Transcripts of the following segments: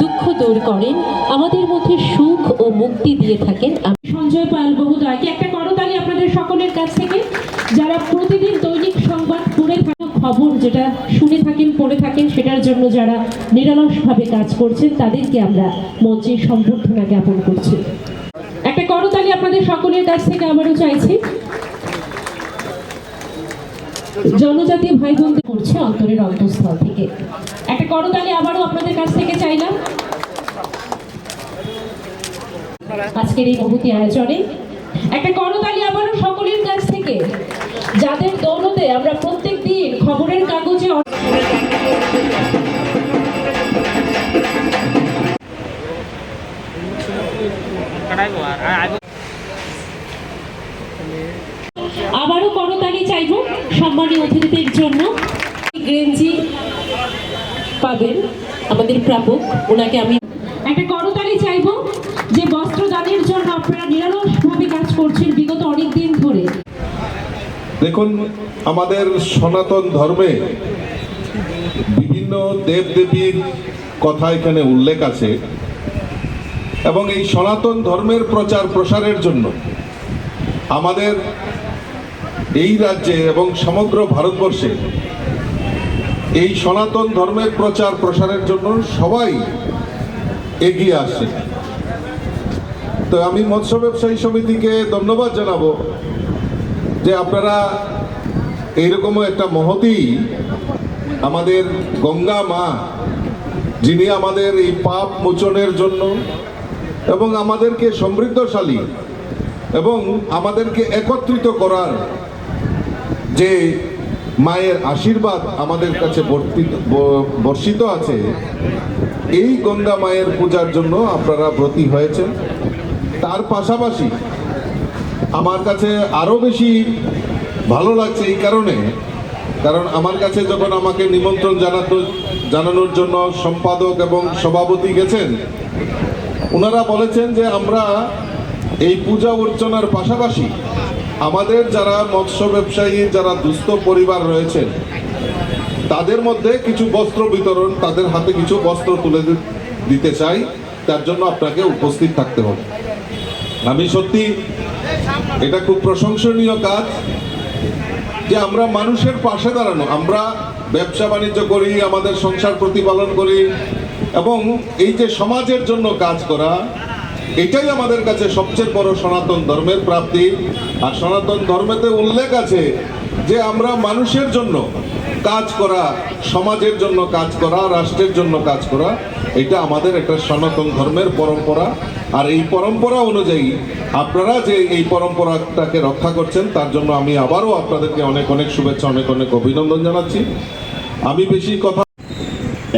দুঃখ দূর করেন, আমাদের মধ্যে সুখ ও মুক্তি দিয়ে থাকেন। সঞ্জয় পাল বহুদয়কে একটা করতালি আপনাদের সকলের কাছ থেকে। যারা প্রতিদিন দৈনিক সংবাদ পড়ে থাকেন, খবর যেটা শুনে থাকেন, পড়ে থাকেন, সেটার জন্য যারা নিরলসভাবে কাজ করছেন, তাদেরকে আমরা মঞ্চে সম্বর্ধনা জ্ঞাপন করছি। একটা করতালি আপনাদের সকলের কাছ থেকে আবারও চাইছি। জনজাতি ভাই বোনদের করছে অন্তরের অন্তঃস্থল থেকে একটা করতালি আবারও আপনাদের কাছ থেকে চাইলাম আজকের এই মহতি আয়োজনে একটা করতালি আবারও সকলের কাছ থেকে যাদের দৌলতে আমরা প্রত্যেক দিন খবরের কাগজে कढ़ाई को आ रहा है আবারও করতালি চাইব সম্মানীয় অতিথিদের জন্য। গেঞ্জি পাবেন আমাদের প্রাপক, ওনাকে আমি একটা করতালি চাইব যে বস্ত্রদানের জন্য আপনারা নিরলসভাবে কাজ করছেন বিগত অনেক দিন ধরে। দেখুন, আমাদের সনাতন ধর্মে বিভিন্ন দেবদেবীর কথা এখানে উল্লেখ আছে এবং এই সনাতন ধর্মের প্রচার প্রসারের জন্য আমাদের এই রাজ্যে এবং সমগ্র ভারতবর্ষে এই সনাতন ধর্মের প্রচার প্রসারের জন্য সবাই এগিয়ে আসে তো আমি মৎস্য ব্যবসায়ী সমিতিকে ধন্যবাদ জানাব যে আপনারা এইরকম একটা মহতি আমাদের গঙ্গা মা, যিনি আমাদের এই পাপ মোচনের জন্য এবং আমাদেরকে সমৃদ্ধশালী এবং আমাদেরকে একত্রিত করার যে মায়ের আশীর্বাদ আমাদের কাছে বর্ষিত আছে, এই গঙ্গা মায়ের পূজার জন্য আপনারা ব্রতী হয়েছেন। তার পাশাপাশি আমার কাছে আরও বেশি ভালো লাগছে এই কারণে, কারণ আমার কাছে যখন আমাকে নিমন্ত্রণ জানাতো, জানানোর জন্য সম্পাদক এবং সভাপতি গেছেন, ওনারা বলেছেন যে আমরা এই পূজা অর্চনার পাশাপাশি আমাদের যারা মৎস্য ব্যবসায়ী, যারা দুস্থ পরিবার রয়েছেন, তাদের মধ্যে কিছু বস্ত্র বিতরণ, তাদের হাতে কিছু বস্ত্র তুলে দিতে চাই, তার জন্য আপনাকে উপস্থিত থাকতে হবে। আমি সত্যি এটা খুব প্রশংসনীয় কাজ যে আমরা মানুষের পাশে দাঁড়ানো, আমরা ব্যবসা বাণিজ্য করি, আমাদের সংসার প্রতিপালন করি, এবং এই যে সমাজের জন্য কাজ করা এটাই আমাদের কাছে সবচেয়ে বড় সনাতন ধর্মের প্রাপ্তি। আর সনাতন ধর্মেতে উল্লেখ আছে যে আমরা মানুষের জন্য কাজ করা, সমাজের জন্য কাজ করা, রাষ্ট্রের জন্য কাজ করা, এটা আমাদের একটা সনাতন ধর্মের পরম্পরা। আর এই পরম্পরা অনুযায়ী আপনারা যে এই পরম্পরাটাকে রক্ষা করছেন, তার জন্য আমি আবারও আপনাদেরকে অনেক অনেক শুভেচ্ছা, অনেক অনেক অভিনন্দন জানাচ্ছি। আমি বেশি কথা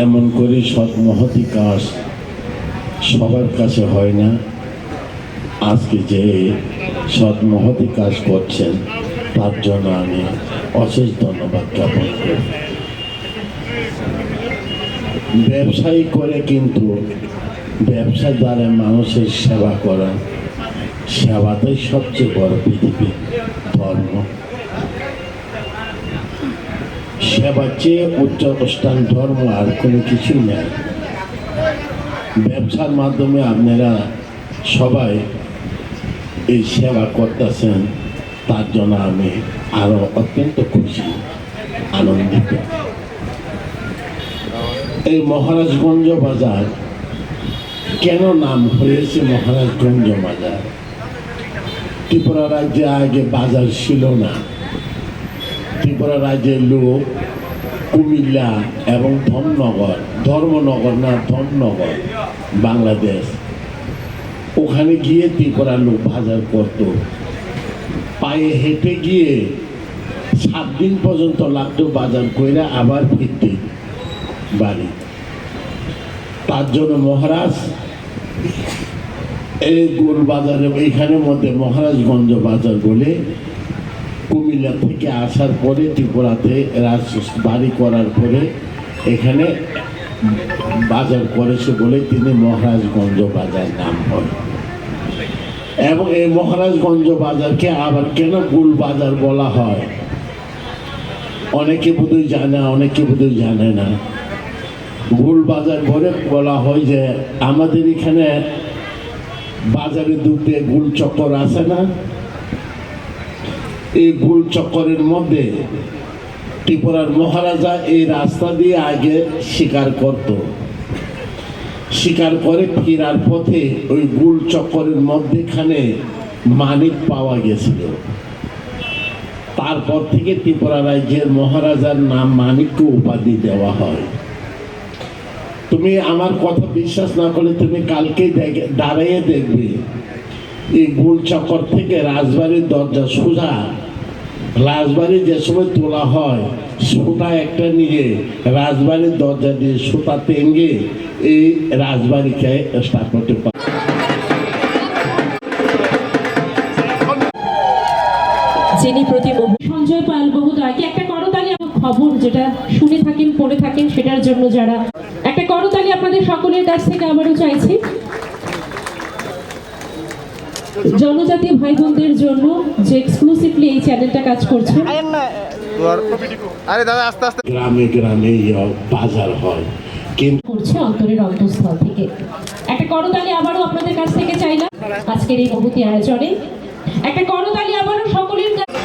এমন করে সৎ মহতি কাজ সবার কাছে হয় না। আজকে যে সৎ মহতি কাজ করছেন, তার জন্য আমি অশেষ ধন্যবাদ জ্ঞাপন করি। ব্যবসায়ী করে কিন্তু ব্যবসা দ্বারা মানুষের সেবা করা সেবাটাই সবচেয়ে বড় পৃথিবীর ধর্ম। সেবার চেয়ে উচ্চ অনুষ্ঠান ধর্ম আর কোনো কিছু নেই। ব্যবসার মাধ্যমে আপনারা সবাই এই সেবা করতেছেন, তার জন্য আমি আরও অত্যন্ত খুশি, আনন্দিত। এই মহারাজগঞ্জ বাজার, কেন নাম হয়েছে মহারাজগঞ্জ বাজার? ত্রিপুরা রাজ্যে আগে বাজার ছিল না। ত্রিপুরা রাজ্যের লোক কুমিল্লা এবং ধর্মনগর ধর্মনগর না ধর্মনগর, বাংলাদেশ। ওখানে গিয়ে ত্রিপুরা লোক বাজার করত। পায়ে হেঁটে গিয়ে সাত দিন পর্যন্ত লাগতো বাজার কইরা আবার ফিরতে বাড়ি। তার জন্য মহারাজ, এই গোল বাজারে এইখানের মধ্যে মহারাজগঞ্জ বাজার বলে কুমিল্লা থেকে আসার পরে ত্রিপুরাতে রাজ বাড়ি করার পরে এখানে বাজার করেছে বলে তিনি মহারাজগঞ্জ বাজার নাম হয়। এবং এই মহারাজগঞ্জ বাজারকে আবার কেন গুল বাজার বলা হয়? অনেকে বোধহয় জানে, অনেকে বোধহয় জানে না। গুল বাজার ভরে বলা হয় যে আমাদের এখানে বাজারে দুটো গুল চক্কর আছে না। এই গুল চক্করের মধ্যে ত্রিপুরার মহারাজা এই রাস্তা দিয়ে আগে শিকার করত। শিকার করে ফেরার পথে ওই গুল চক্করের মধ্যেখানে মানিক পাওয়া গেছিল। তারপর থেকে ত্রিপুরা রাজ্যের মহারাজার নাম মানিককে উপাধি দেওয়া হয়। তুমি আমার কথা বিশ্বাস না করলে তুমি কালকে দাঁড়িয়ে দেখবে। এই গুল চক্কর থেকে রাজবাড়ির দরজা সোজা রাজবাড়ি যে সময় তোলা হয়, সুতা একটা নিয়ে রাজবাড়ির দরজা দিয়ে সুতা টেঙ্গে এই রাজবাড়িকে স্টার্ট করতে পারে। যিনি প্রতি সঞ্জয় পাল বহু আগে একটা করতালি খবর যেটা শুনে থাকেন, পড়ে থাকেন, সেটার জন্য যারা একটা করতালি আপনাদের সকলের কাছ থেকে আবারও চাইছি। জনজাতি ভাই বোনদের জন্য যে এক্সক্লুসিভলি এই চ্যানেলটা কাজ করছে। আরে দাদা আস্তে আস্তে। গ্রামে গ্রামে বাজার হয়। কিন্তু করছে অন্তরের অন্তঃস্থল থেকে। একটা করতালি আবারও আপনাদের কাছ থেকে চাইলাম আজকের এই মহতি আয়োজনে। একটা করতালি আবারও সকলের কাছে